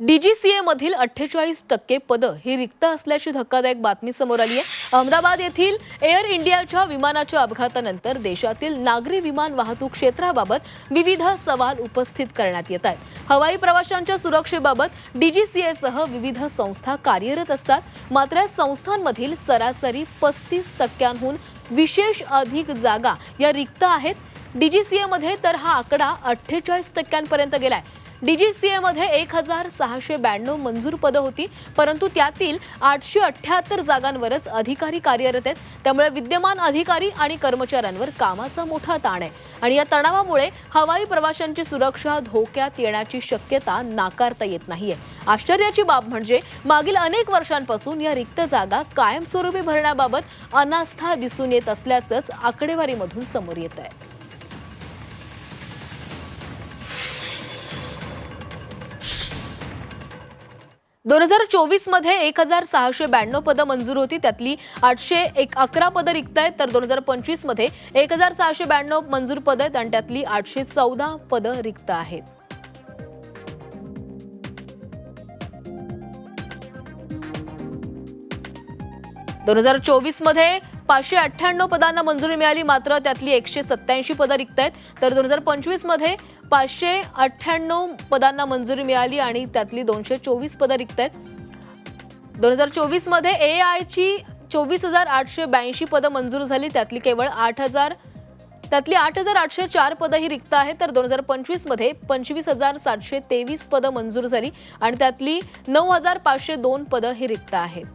डीजीसीएमधील अठ्ठेचाळीस टक्के पदं ही रिक्त असल्याची धक्कादायक बातमी समोर आली आहे. अहमदाबाद येथील एअर इंडियाच्या विमानाच्या अपघातानंतर देशातील नागरी विमान वाहतूक क्षेत्राबाबत विविध सवाल उपस्थित करण्यात येत आहेत. हवाई प्रवाशांच्या सुरक्षेबाबत डीजीसीएसह विविध संस्था कार्यरत असतात. मात्र संस्थांमधील सरासरी पस्तीस टक्क्यांहून विशेष अधिक जागा या रिक्त आहेत. डीजीसीएमध्ये तर हा आकडा अठ्ठेचाळीस टक्क्यांपर्यंत गेलाय. डीजीसीएमध्ये एक हजार सहाशे ब्याण्णव मंजूर पदं होती परंतु त्यातील आठशे अठ्ठ्याहत्तर जागांवरच अधिकारी कार्यरत आहेत. त्यामुळे विद्यमान अधिकारी आणि कर्मचाऱ्यांवर कामाचा मोठा ताण आहे. आणि या तणावामुळे हवाई प्रवाशांची सुरक्षा धोक्यात येण्याची शक्यता नाकारता येत नाहीये. आश्चर्याची बाब म्हणजे मागील अनेक वर्षांपासून या रिक्त जागा कायमस्वरूपी भरण्याबाबत अनास्था दिसून येत असल्याचंच आकडेवारीमधून समोर येत आहे दोन हजार चोवीसमध्ये एक हजार सहाशे ब्याण्णव पदं मंजूर होती. त्यातली आठशे एक अकरा पदं रिक्त आहेत. तर दोन हजार पंचवीसमध्ये एक हजार सहाशे ब्याण्णव मंजूर पदं आहेत आणि त्यातली आठशे चौदा पदं रिक्त आहेत. दोन हजार चोवीसमध्ये पाचशे अठ्ठ्याण्णव पदांना मंजुरी मिळाली मात्र त्यातली एकशे सत्याऐंशी पदं रिक्त आहेत तर दोन हजार पंचवीसमध्ये पाचशे अठ्ठ्याण्णव पदांना मंजुरी मिळाली आणि त्यातली दोनशे चोवीस पदं रिक्त आहेत दोन हजार चोवीसमध्ये ए आयची चोवीस हजार आठशे ब्याऐंशी पदं मंजूर झाली त्यातली केवळ आठ हजार त्यातली आठ हजार आठशे चार पदं ही रिक्त आहेत. तर दोन हजार पंचवीसमध्ये पंचवीस हजार सातशे तेवीस पदं मंजूर झाली आणि त्यातली नऊ हजार पाचशे दोन पदं ही रिक्त आहेत.